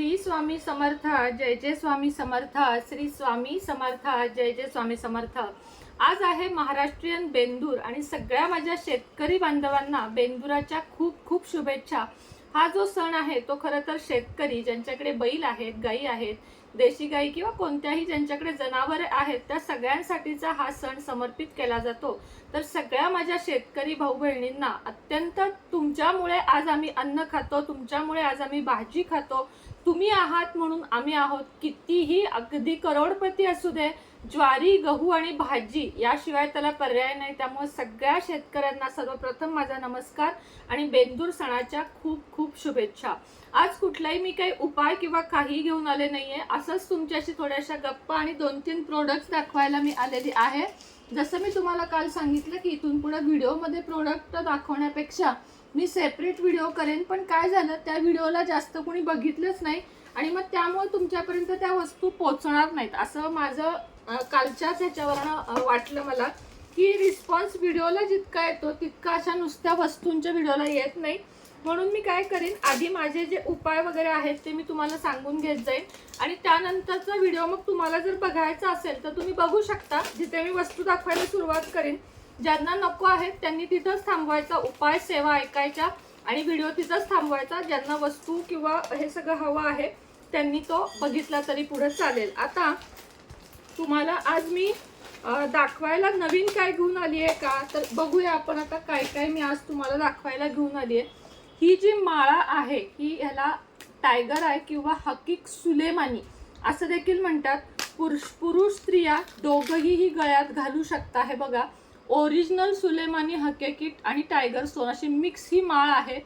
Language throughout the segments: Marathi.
श्री स्वामी समर्थ जय जय स्वामी समर्थ श्री स्वामी समर्थ जय जय स्वामी समर्थ. आज आहे महाराष्ट्रीयन बेंदूर आणि सगळ्या माझ्या शेतकरी बांधवांना बेंदुराच्या खूप खूप शुभेच्छा. हा जो सण आहे तो खरं तर शेतकरी ज्यांच्याकडे बैल आहेत गाई आहेत देशी गाई किंवा कोणत्याही ज्यांच्याकडे जनावरे आहेत त्या सगळ्यांसाठीचा हा सण समर्पित केला जातो. तर सगळ्या माझ्या शेतकरी भाऊ बहिणींना अत्यंत तुमच्यामुळे आज आम्ही अन्न खातो तुमच्यामुळे आज आम्ही भाजी खातो तुम्ही आहात म्हणून आम्ही आहोत. कितीही अगदी करोडपती असू दे ज्वारी गहू आणि भाजी याशिवाय त्याला पर्याय नाही. त्यामुळे सगळ्या शेतकऱ्यांना सर्वप्रथम माझा नमस्कार आणि बेंदूर सणाच्या खूप खूप शुभेच्छा. आज कुठलाही मी काही उपाय किंवा काही घेऊन आले नाही आहे असंच तुमच्याशी थोड्याशा गप्पा आणि दोन तीन प्रोडक्ट्स दाखवायला मी आलेली आहे. जसं मी तुम्हाला काल सांगितलं की इथून पुढे व्हिडिओमध्ये प्रोडक्ट दाखवण्यापेक्षा मी सेपरेट व्हिडिओ करेन पण काय झालं त्या व्हिडिओला जास्त कोणी बघितलंच नाही आणि मग त्यामुळे तुमच्यापर्यंत त्या वस्तू पोचणार नाहीत. असं माझं कालच्याच ह्याच्यावरनं वाटलं मला की रिस्पॉन्स व्हिडिओला जितका येतो तितका अशा नुसत्या वस्तूंच्या व्हिडिओला येत नाही. म्हणून मी काय करेन आधी माझे जे उपाय वगैरे आहेत ते मी तुम्हाला सांगून घेत जाईन. आणि त्यानंतरचा व्हिडिओ मग तुम्हाला जर बघायचा असेल तर तुम्ही बघू शकता. जिथे मी वस्तू दाखवायला सुरुवात करेन ज्यांना नको आहेत त्यांनी तिथंच थांबवायचा उपाय सेवा ऐकायच्या आणि व्हिडिओ तिथंच थांबवायचा. ज्यांना वस्तू किंवा हे सगळं हवं आहे त्यांनी तो बघितला तरी पुढे चालेल. आता तुम्हाला आज मी दाखवायला नवीन काय घेऊन आली आहे का? तर बघूया आपण आता काय काय मी आज तुम्हाला दाखवायला घेऊन आली आहे ही जी माळा आहे ही ह्याला टायगर आहे किंवा हकीक सुलेमानी असं देखील म्हणतात. पुरुष पुरुष स्त्रिया दोघंही ही गळ्यात घालू शकता. हे बघा ओरिजिनल सुलेमानी हकेकिट आणि टायगर स्टोन अशी मिक्स ही माळ आहे.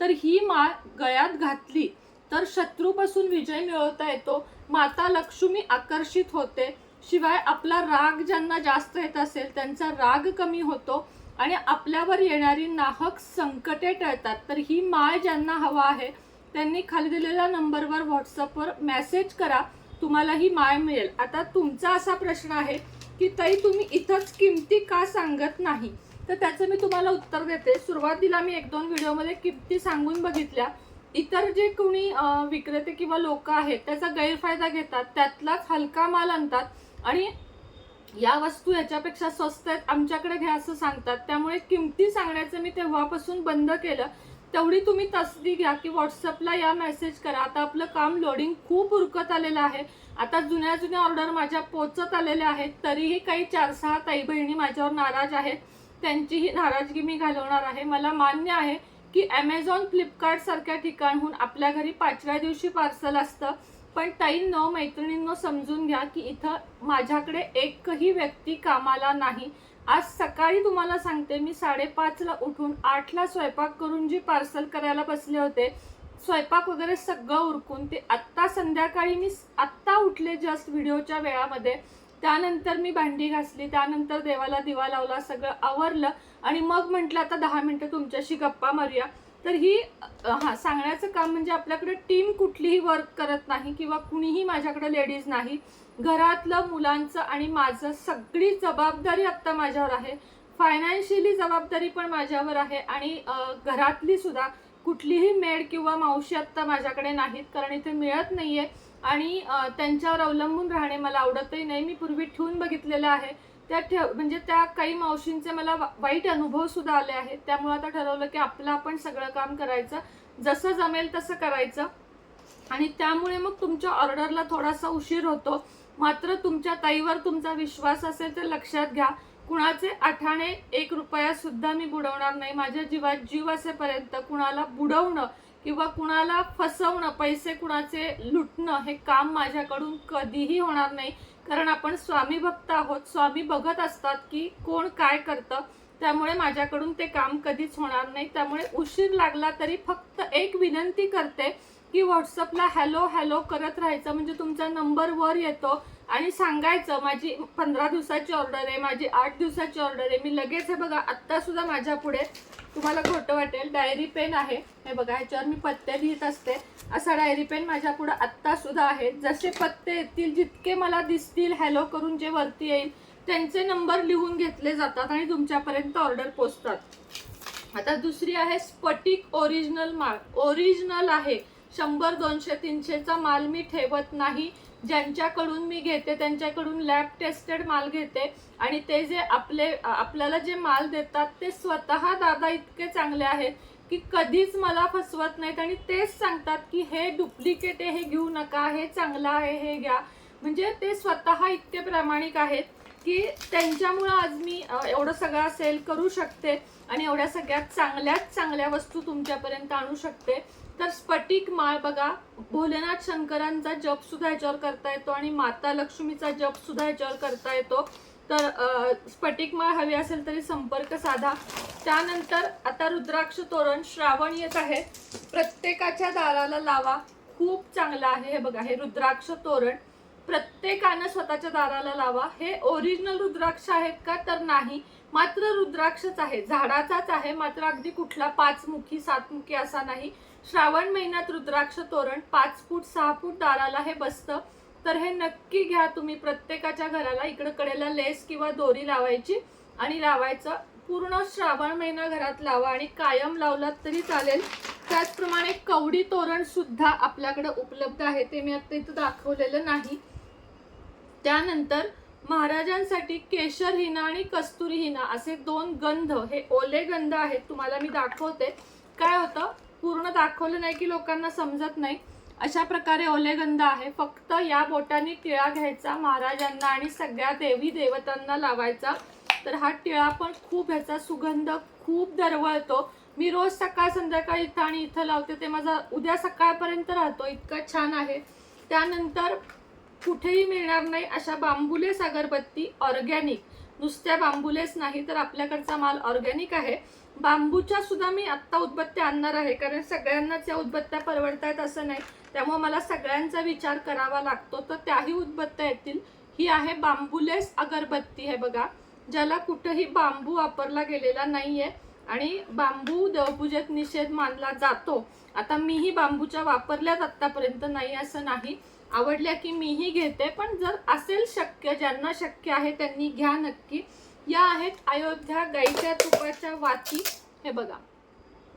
तर ही माळ गळ्यात घातली तर शत्रूपासून विजय मिळवता येतो. माता लक्ष्मी आकर्षित होते. शिवाय आपला राग ज्यांना जास्त येत असेल त्यांचा राग कमी होतो आणि आपल्यावर येणारी नाहक संकटे टळतात. तर ही माळ ज्यांना हवा आहे त्यांनी खाली दिलेल्या नंबरवर व्हॉट्सअपवर मेसेज करा. तुम्हाला ही माळ मिळेल. आता तुमचा असा प्रश्न आहे की ताई तुम्ही इथंच किमती का सांगत नाही? तर त्याचं मी तुम्हाला उत्तर देते. सुरुवातीला मी एक दोन व्हिडिओमध्ये किमती सांगून बघितल्या. इतर जे कोणी विक्रेते किंवा लोक आहेत त्याचा गैरफायदा घेतात त्यातलाच हलका माल आणतात आणि या वस्तू याच्यापेक्षा स्वस्त आहेत आमच्याकडे घ्या असं सांगतात. त्यामुळे किमती सांगण्याचं मी तेव्हापासून बंद केलं. तेवढी तुम्ही तसदी घ्या की व्हॉट्सअपला या मेसेज करा. आता आपलं काम लोडिंग खूप उरकत आलेलं आहे. आता जुन्या जुन्या ऑर्डर माझ्या पोचत आलेल्या आहेत. तरीही काही चार सहा ताई बहिणी माझ्यावर नाराज आहेत. त्यांचीही नाराजगी मी घालवणार आहे. मला मान्य आहे की ॲमेझॉन फ्लिपकार्टसारख्या ठिकाणहून आपल्या घरी पाचव्या दिवशी पार्सल असतं. पण ताईंनो मैत्रिणींनो समजून घ्या की इथं माझ्याकडे एकही व्यक्ती कामाला नाही. आज सकाळी तुम्हाला सांगते मी साडेपाचला उठून आठला स्वयंपाक करून जी पार्सल करायला बसले होते स्वयंपाक वगैरे सगळं उरकून ते आत्ता संध्याकाळी मी आत्ता उठले जस्ट व्हिडिओच्या वेळामध्ये. त्यानंतर मी भांडी घासली त्यानंतर देवाला दिवा लावला सगळं आवरलं आणि मग म्हटलं आता दहा मिनटं तुमच्याशी गप्पा मारूया. तर ही हां सांगण्याचं काम म्हणजे आपल्याकडे टीम कुठलीही वर्क करत नाही किंवा कुणीही माझ्याकडे लेडीज नाही. घरातलं मुलांचं आणि माझं सगळी जबाबदारी आत्ता माझ्यावर आहे. फायनान्शियली जबाबदारी पण माझ्यावर आहे आणि घरातली सुद्धा कुठलीही मेड किंवा मावशी आत्ता माझ्याकडे नाहीत कारण इथे मिळत नाही आहे आणि त्यांच्यावर अवलंबून राहणे मला आवडतही नाही. मी पूर्वी ठेवून बघितलेलं आहे. त्या ठेव म्हणजे त्या काही मावशींचे मला वाईट अनुभव सुद्धा आले आहेत. त्यामुळे आता ठरवलं की आपलं आपण सगळं काम करायचं. जसं जमेल तसं करायचं. आणि त्यामुळे मग तुमच्या ऑर्डरला थोडासा उशीर होतो. मात्र तुमच्या ताईवर तुमचा विश्वास असेल तर लक्षात घ्या. कुणाचे आठाणे एक रुपया सुद्धा मी बुडवणार नाही. माझ्या जीवात जीव असेपर्यंत कुणाला बुडवणं किंवा कुणाला फसवणं पैसे कुणाचे लुटणं हे काम माझ्याकडून कधीही होणार नाही. कारण आपण स्वामी भक्त आहोत. स्वामी बघत असतात की कोण काय करतं. त्यामुळे माझ्याकडून ते काम कधीच होणार नाही. त्यामुळे उशीर लागला तरी फक्त एक विनंती करते की व्हॉट्सअपला हॅलो हॅलो करत राहायचं. म्हणजे तुमचा नंबर वर येतो आणि सांगायचं माझी पंधरा दिवसाची ऑर्डर आहे माझी आठ दिवसाची ऑर्डर आहे. मी लगेच हे बघा आत्तासुद्धा माझ्या पुढे तुम्हाला खोटं वाटेल. डायरी पेन आहे. हे बघा ह्याच्यावर मी पत्ते लिहित असते. असा डायरी पेन माझ्या पुढे आत्तासुद्धा आहे. जसे पत्ते येतील जितके मला दिसतील हॅलो करून जे वरती येईल त्यांचे नंबर लिहून घेतले जातात आणि तुमच्यापर्यंत ऑर्डर पोचतात. आता दुसरी आहे स्फटिक ओरिजिनल माळ ओरिजिनल आहे. शंभर दोनशे तीनशेचा माल मी ठेवत नाही. ज्यांच्याकडून मी घेते त्यांच्याकडून लॅब टेस्टेड माल घेते. आणि ते जे आपले आपल्याला जे माल देतात ते स्वतः दादा इतके चांगले आहेत की कधीच मला फसवत नाहीत. आणि तेच सांगतात की हे डुप्लिकेट आहे हे घेऊ नका हे चांगलं आहे हे घ्या. म्हणजे ते स्वतः इतके प्रामाणिक आहेत. की त्यांच्यामुळं आज मी एवढं सगळं सेल करू शकते आणि एवढ्या सगळ्यात चांगल्यात चांगल्या वस्तू तुमच्यापर्यंत आणू शकते. तर स्फटिक माळ बघा भोलेनाथ शंकरांचा जप सुद्धा ह्याच्यावर करता येतो आणि माता लक्ष्मीचा जप सुद्धा ह्याच्यावर करता येतो. तर स्फटिक माळ हवी असेल तरी संपर्क साधा. त्यानंतर आता रुद्राक्ष तोरण श्रावण येत आहे. प्रत्येकाच्या दाराला लावा. खूप चांगलं आहे हे बघा हे रुद्राक्ष तोरण. प्रत्येकानं स्वतःच्या दाराला लावा. हे ओरिजिनल रुद्राक्ष आहेत का? तर नाही. मात्र रुद्राक्षच आहे. झाडाचाच आहे. मात्र अगदी कुठला पाचमुखी सातमुखी असा नाही. श्रावण महिन्यात रुद्राक्ष तोरण पाच फूट सहा फूट दाराला हे बसतं. तर हे नक्की घ्या तुम्ही प्रत्येकाच्या घराला. इकडं कडेला लेस किंवा दोरी लावायची आणि लावायचं. पूर्ण श्रावण महिना घरात लावा आणि कायम लावलात तरी चालेल. त्याचप्रमाणे कवडी तोरण सुद्धा आपल्याकडे उपलब्ध आहे. ते मी आता इथं दाखवलेलं नाही. त्यानंतर महाराजांसाठी केशर हिना आणि कस्तुरी हिना असे दोन गंध हे ओले गंध आहेत तुम्हाला मी दाखवते. काय होतं? पूर्ण दाखवलं नाही की लोकांना समजत नाही. अशा प्रकारे ओले गंध आहे. फक्त या बोटाने टिळा घ्यायचा महाराजांना आणि सगळ्या देवी देवतांना लावायचा. तर हा टिळा पण खूप ह्याचा सुगंध खूप दरवळतो. मी रोज सकाळ संध्याकाळ इथं आणि इथं लावते ते माझा उद्या सकाळपर्यंत राहतो. इतका छान आहे. त्यानंतर कुठेही मिळणार नाही अशा बांबुलेस अगरबत्ती ऑर्गॅनिक. नुसत्या बांबुलेस नाही तर आपल्याकडचा माल ऑर्गॅनिक आहे. बांबूच्या सुद्धा मी आत्ता उदबत्त्या आणणार आहे कारण सगळ्यांनाच या उदबत्त्या परवडतायत असं नाही. त्यामुळे मला सगळ्यांचा विचार करावा लागतो. तर त्याही उदबत्त्या येतील. ही आहे बांबुलेस अगरबत्ती हे बघा. ज्याला कुठंही बांबू वापरला गेलेला नाही आहे आणि बांबू देवपूजेत निषेध मानला जातो. आता मीही बांबूच्या वापरल्यात आत्तापर्यंत नाही असं नाही. आवडल्या की मीही घेते पण जर असेल शक्य ज्यांना शक्य आहे त्यांनी घ्या नक्की. या आहेत अयोध्या गाईच्या तुपाच्या वाती. हे बघा.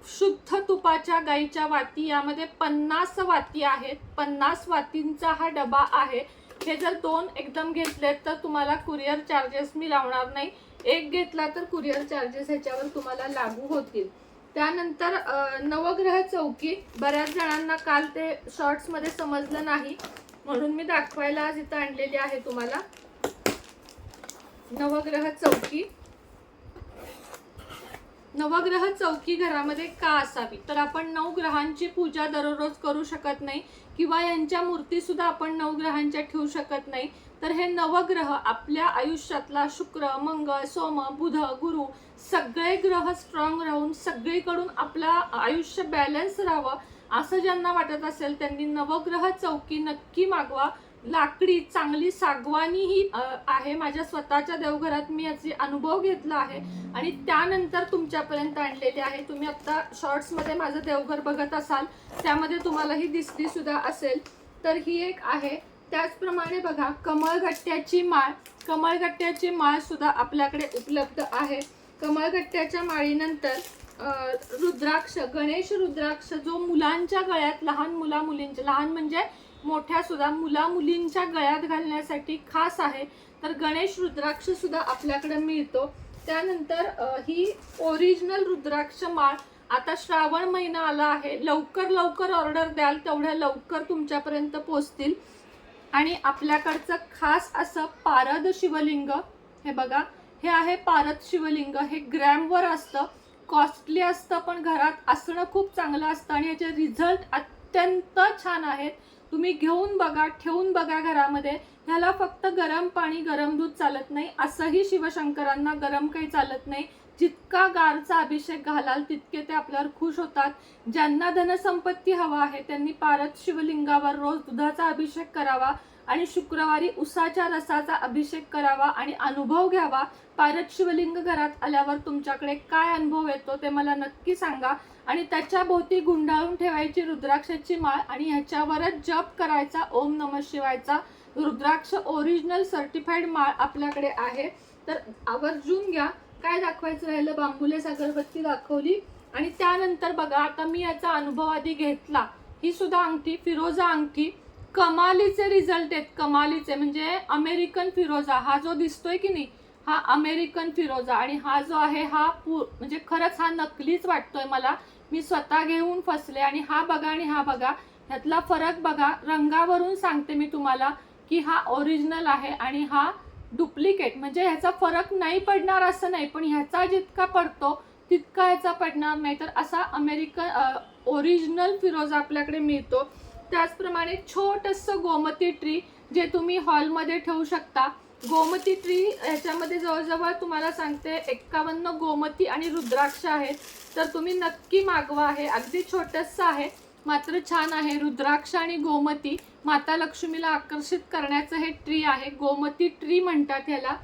शुद्ध तुपाच्या गाईच्या वाती यामध्ये पन्नास वाती आहेत. पन्नास वातींचा हा डबा आहे. हे जर दोन एकदम घेतलेत तर तुम्हाला कुरिअर चार्जेस मी लावणार नाही. एक घेतला तर कुरिअर चार्जेस ह्याच्यावर तुम्हाला लागू होतील. त्यानंतर नवग्रह चौकी बऱ्याच जणांना काल ते शॉर्ट्समध्ये समजलं नाही. म्हणून मी दाखवायला आज इथं आणलेली आहे तुम्हाला. नवग्रह चौकी. नवग्रह चौकी घरामध्ये का असावी? तर आपण नऊ ग्रहांची पूजा दररोज करू शकत नाही किंवा यांच्या मूर्ती सुद्धा आपण नऊ ग्रहांच्या ठेवू शकत नाही. तर हे नवग्रह आपल्या आयुष्यातला शुक्र मंगळ सोम बुध गुरु सगळे ग्रह स्ट्रॉंग राहून सगळीकडून आपला आयुष्य बॅलन्स राहावं असं ज्यांना वाटत असेल त्यांनी नवग्रह चौकी नक्की मागवा. लाकडी चांगली सागवानी ही आहे. माझ्या स्वतःच्या देवघरात मी याचे अनुभव घेतला आहे. आणि त्यानंतर तुमच्यापर्यंत आणलेले आहे. तुम्ही आत्ता शॉर्ट्समध्ये माझं देवघर बघत असाल त्यामध्ये तुम्हाला ही दिसली सुद्धा असेल. तर ही एक आहे. त्याचप्रमाणे बघा कमळगट्ट्याची माळ कमळगट्ट्याची माळसुद्धा आपल्याकडे उपलब्ध आहे. कमळगट्ट्याच्या माळीनंतर रुद्राक्ष गणेश रुद्राक्ष जो मुलांच्या गळ्यात लहान मुला मुलींच्या लहान म्हणजे मोठ्यासुद्धा मुला मुलींच्या गळ्यात घालण्यासाठी खास आहे. तर गणेश रुद्राक्षसुद्धा आपल्याकडे मिळतो. त्यानंतर ही ओरिजिनल रुद्राक्ष माळ आता श्रावण महिना आला आहे. लवकर लवकर ऑर्डर द्याल तेवढ्या लवकर तुमच्यापर्यंत पोचतील आणि आपल्याकडचं खास असं पारद शिवलिंग हे बघा हे आहे पारद शिवलिंग. हे ग्रॅमवर असतं कॉस्टली असतं पण घरात असणं खूप चांगलं असतं आणि याचे रिझल्ट अत्यंत छान आहेत. तुम्ही घेऊन बघा ठेवून बघा घरामध्ये. ह्याला फक्त गरम पाणी गरम दूध चालत नाही. असंही शिवशंकरांना गरम काही चालत नाही. जितका गारचा अभिषेक घालाल तितके ते आपल्यावर खुश होतात. ज्यांना धनसंपत्ती हवा आहे त्यांनी पारद शिवलिंगावर रोज दुधाचा अभिषेक करावा आणि शुक्रवारी उसाच्या रसाचा अभिषेक करावा आणि अनुभव घ्यावा. पारद शिवलिंग घरात आल्यावर तुमच्याकडे काय अनुभव येतो ते मला नक्की सांगा. आणि त्याच्या भोवती गुंडाळून ठेवायची रुद्राक्षाची माळ आणि ह्याच्यावरच जप करायचा. ओम नम शिवायचा. रुद्राक्ष ओरिजिनल सर्टिफाईड माळ आपल्याकडे आहे. तर आवर्जून घ्या. काय दाखवायचं राहिलं? बांबुलेस अगरबत्ती दाखवली. आणि त्यानंतर बघा आता मी याचा अनुभव आधी घेतला. ही सुद्धा अंगठी फिरोजा अंगठी. कमालीचे रिझल्ट आहेत कमालीचे. म्हणजे अमेरिकन फिरोजा हा जो दिसतोय की नाही हा अमेरिकन फिरोजा आणि हा जो आहे हा पू म्हणजे खरंच हा नकलीच वाटतोय मला. मी स्वतः घेऊन फसले. आणि हा बघा आणि हा बघा ह्यातला फरक बघा. रंगावरून सांगते मी तुम्हाला की हा ओरिजिनल आहे आणि हा डुप्लिकेट. म्हणजे ह्याचा फरक नाही पडणार असं नाही पण ह्याचा जितका पडतो तितका ह्याचा पडणार नाही. तर असा अमेरिकन ओरिजिनल फिरोजा आपल्याकडे मिळतो. त्याचप्रमाणे छोटंसं गोमती ट्री जे तुम्ही हॉलमध्ये ठेवू शकता. गोमती ट्री ह्याच्यामध्ये जवळजवळ तुम्हाला सांगते एक्कावन्न गोमती आणि रुद्राक्ष आहेत. तर तुम्ही नक्की मागवा आहे. अगदी छोटंसं आहे. मात्र छान आहे. रुद्राक्ष आणि गोमती माता लक्ष्मीला आकर्षित करण्याचं हे ट्री आहे. गोमती ट्री म्हणतात ह्याला.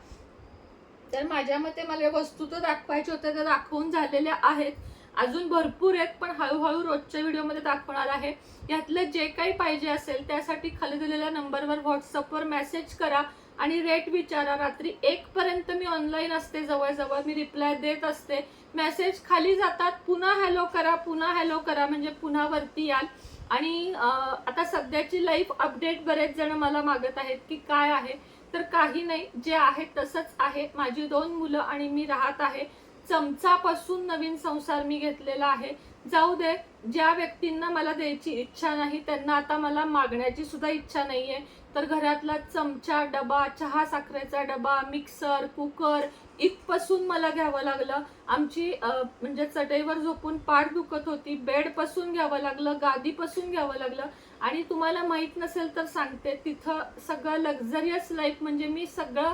तर माझ्या मते मला वस्तू तर दाखवायच्या होत्या त्या दाखवून झालेल्या आहेत. अजून भरपूर आहेत पण हळूहळू रोजच्या व्हिडिओमध्ये दाखवणार आहे. यातलं जे काही पाहिजे असेल त्यासाठी खाली दिलेल्या नंबरवर व्हॉट्सअपवर मेसेज करा. आणि रेट विचारा. रात्री एक पर्यंत मी ऑनलाईन असते जवळजवळ मी रिप्लाय देत असते. मेसेज खाली जातात पुन्हा हॅलो करा पुन्हा हॅलो करा म्हणजे पुन्हा वरती याल. आणि आता सध्याची लाईफ अपडेट बरेच जण मला मागत आहेत की काय आहे. तर काही नाही जे आहे तसंच आहे. माझी दोन मुलं आणि मी राहत आहे. चमचापासून नवीन संसार मी घेतलेला आहे. जाऊ दे ज्या व्यक्तींना मला द्यायची इच्छा नाही त्यांना आता मला मागण्याची सुद्धा इच्छा आहे तर घरातला चमचा डबा चहा साखरेचा डबा मिक्सर कुकर इथपासून मला घ्यावं लागलं. आमची म्हणजे चटईवर झोपून पाठ दुखत होती. बेडपासून घ्यावं लागलं गादीपासून घ्यावं लागलं. आणि तुम्हाला माहीत नसेल तर सांगते तिथं सगळं लक्झरियस लाईफ म्हणजे मी सगळं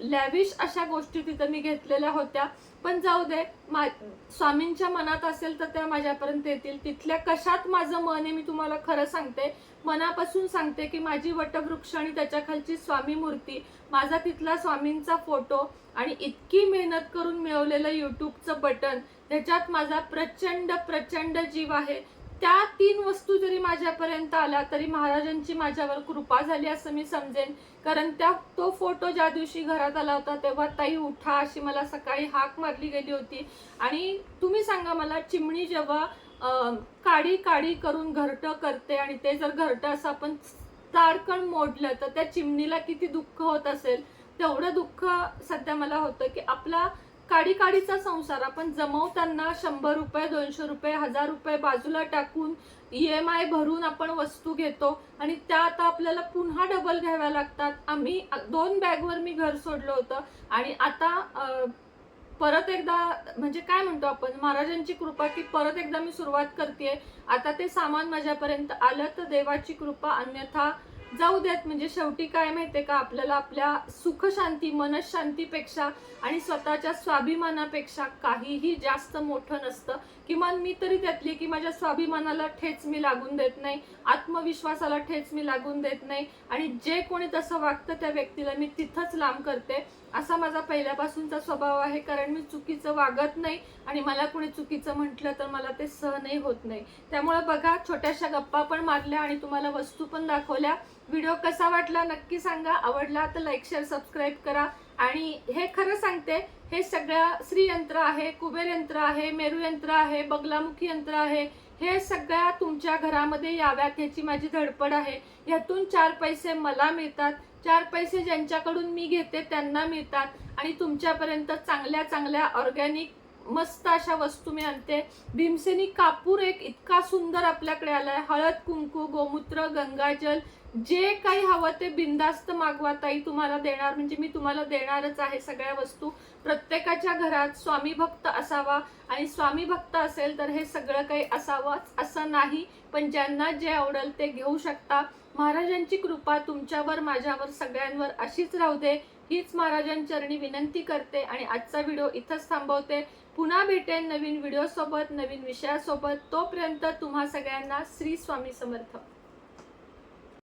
लॅविश अशा गोष्टी तिथं मी घेतलेल्या होत्या. पण जाऊ दे मा स्वामींच्या मनात असेल तर त्या माझ्यापर्यंत येतील. तिथल्या कशात माझं मन आहे मी तुम्हाला खरं सांगते. मनापासून सांगते की माझी वटवृक्ष आणि त्याच्याखालची स्वामी मूर्ती माझा तिथला स्वामींचा फोटो आणि इतकी मेहनत करून मिळवलेलं यूट्यूबचं बटन त्याच्यात माझा प्रचंड प्रचंड जीव आहे. त्या तीन वस्तू जरी माझ्यापर्यंत आल्या तरी महाराजांची माझ्यावर कृपा झाली असं मी समजेन. कारण त्या तो फोटो ज्या दिवशी घरात आला होता तेव्हा ताई उठा अशी मला सकाळी हाक मारली गेली होती. आणि तुम्ही सांगा मला चिमणी जेव्हा काडी काडी करून घरटं करते आणि ते जर घरटं असं आपण तारकण मोडलं तर त्या चिमणीला किती दुःख होत असेल? तेवढं दुःख सध्या मला होतं की आपला काडी काडीचा संसार. आपण जमवताना शंभर रुपये दोनशे रुपये हजार रुपये बाजूला टाकून ई एम आय भरून आपण वस्तू घेतो आणि त्या आता आपल्याला पुन्हा डबल घ्याव्या लागतात. आम्ही दोन बॅगवर मी घर सोडलं होतं आणि आता परत एकदा म्हणजे काय म्हणतो आपण? महाराजांची कृपा की परत एकदा मी सुरुवात करते आता ते सामान माझ्यापर्यंत आलं तर देवाची कृपा अन्यथा जाऊ देत म्हणजे शेवटी काय माहितीये का आपल्याला आपल्या सुखशांती मनशांतीपेक्षा आणि स्वतःच्या स्वाभिमानापेक्षा काहीही जास्त मोठं नसतं. किमान मी तरी त्यातली की माझ्या स्वाभिमानाला ठेच मी लागून देत नाही आत्मविश्वासाला ठेच मी लागून देत नाही. आणि जे कोणी तसं वागतं त्या व्यक्तीला मी तिथंच लांब करते. असा माझा पहिल्यापासूनचा स्वभाव आहे कारण मी चुकीचं वागत नाही आणि मला कोणी चुकीचं म्हटलं तर मला ते सहनही होत नाही. त्यामुळे बघा छोट्याशा गप्पा पण मारल्या आणि तुम्हाला वस्तू पण दाखवल्या. व्हिडिओ कसा वाटला नक्की सांगा. आवडला तर लाईक शेअर सबस्क्राईब करा. आणि हे खरं सांगते हे सगळ्या श्रीयंत्र आहे कुबेर यंत्र आहे मेरू यंत्र आहे बगलामुखी यंत्र आहे हे सगळ्या तुमच्या घरामध्ये याव्यात ह्याची माझी धडपड आहे. ह्यातून चार पैसे मला मिळतात. चार पैसे ज्यांच्याकडून मी घेते त्यांना मिळतात. आणि तुमच्यापर्यंत चांगल्या चांगल्या ऑर्गॅनिक मस्त अशा वस्तू मी आणते. भीमसेनी कापूर एक इतका सुंदर आपल्याकडे आला आहे हळद कुंकू गोमूत्र गंगाजल जे काही हवं ते बिंदास्त मागवा ताई तुम्हाला देणार म्हणजे मी तुम्हाला देणारच आहे सगळ्या वस्तू. प्रत्येकाच्या घरात स्वामी भक्त असावा आणि स्वामी भक्त असेल तर हे सगळं काही असावंच असं नाही. पण ज्यांना जे आवडेल ते घेऊ शकता. महाराजांची कृपा तुमच्यावर माझ्यावर सगळ्यांवर अशीच राहू दे. हीच महाराजांचरणी विनंती करते आणि आजचा व्हिडिओ इथंच थांबवते. पुन्हा भेटेन नवीन व्हिडिओसोबत नवीन विषयासोबत. तोपर्यंत तुम्हा सगळ्यांना श्री स्वामी समर्थ.